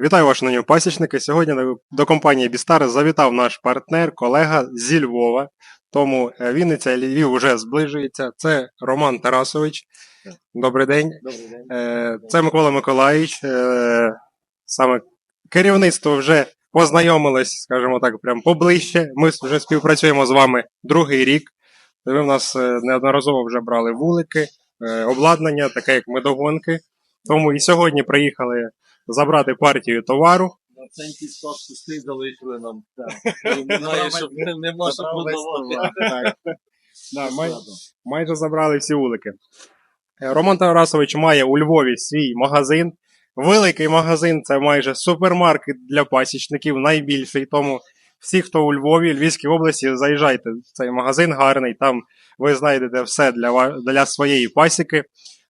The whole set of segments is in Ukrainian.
Вітаю вас, шановні пасічники. Сьогодні до компанії Бістар завітав наш партнер, колега зі Львова. Тому е, Вінниця і Львів вже зближується. Це Роман Тарасович. Добрий день. Добрий день. Е, Це Микола Миколаївич. Е, Саме керівництво вже познайомилось, скажімо так, прям поближче. Ми вже співпрацюємо з вами другий рік. Ви в нас неодноразово вже брали вулики, обладнання, таке як медогонки. Тому і сьогодні приїхали забрати партію товару. На ценький стop пустий залишили нам. Знаю, щоб не, може продавати. Да, май- майже забрали всі вулики. Е, Роман Тарасович має у Львові свій магазин. Великий магазин це майже супермаркет для пасічників, найбільший. Тому всі, хто у Львові, Львівській області, заїжджайте в цей магазин гарний. Там ви знайдете все для, для своєї пасіки.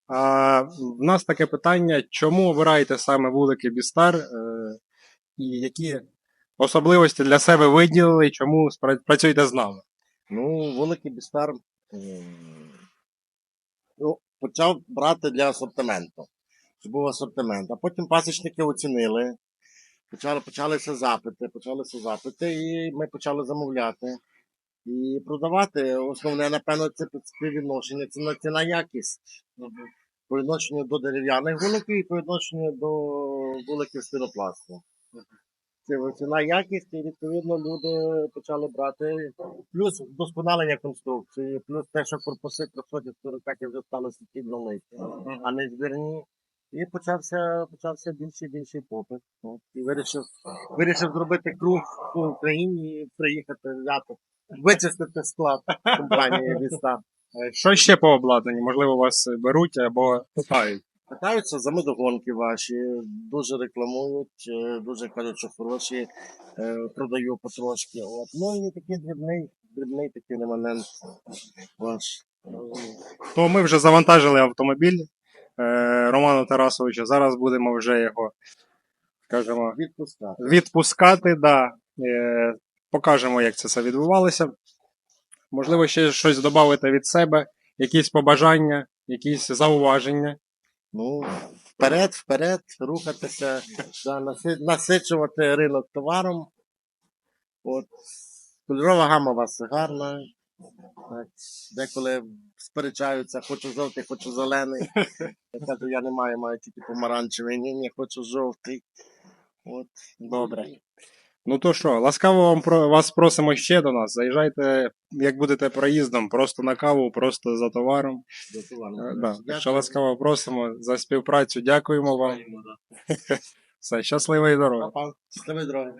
А в нас таке питання: чому обираєте саме вулики Бістар? Е, і які особливості для себе виділили, і чому працюєте з нами? Ну, великий бістар ну, почав брати для асортименту. Щоб був асортимент. А потім пасічники оцінили. Почали, почалися запити, почалися запити, і ми почали замовляти. І продавати. Основне, напевно, це співвідношення, ціна, ціна якість. По відношенню до дерев'яних вуликів і по відношенню до вуликів з пінопласту. Це ціна якість, і відповідно люди почали брати. Плюс вдосконалення конструкції, плюс те, що корпуси 345 вже стали суцільно литі, а не збірні. І почався, почався більший більший попит. І вирішив, вирішив зробити круг по Україні і приїхати взяти, вичистити склад компанії Віста. Що ще по обладнанню? Можливо, вас беруть або питають. Питаються за медогонки ваші, дуже рекламують, е, дуже кажуть, що хороші, е, продаю потрошки. От. Ну і такий дрібний, дрібний такий реманент ваш. То ми вже завантажили автомобіль е, Романа Тарасовича. Зараз будемо вже його, скажімо, Відпускати. відпускати. Да. Покажемо, як це все відбувалося. Можливо, ще щось додати від себе, якісь побажання, якісь зауваження. Ну, вперед, вперед, рухатися, да, наси- насичувати ринок товаром. От. Кольорова гама у вас гарна. Так, деколи сперечаються, хочу жовтий, хочу зелений. Я кажу, я не маю, маю тільки помаранчевий. Ні, ні, хочу жовтий. От. Добре. Ну то що, ласкаво вам про вас просимо ще до нас. Заїжджайте, як будете проїздом, просто на каву, просто за товаром. За товаром. Е, Да. Так що ласкаво просимо за співпрацю. Дякуємо вам. Дякуємо, да. Все, щасливої дороги. Па-па. Щасливої дороги.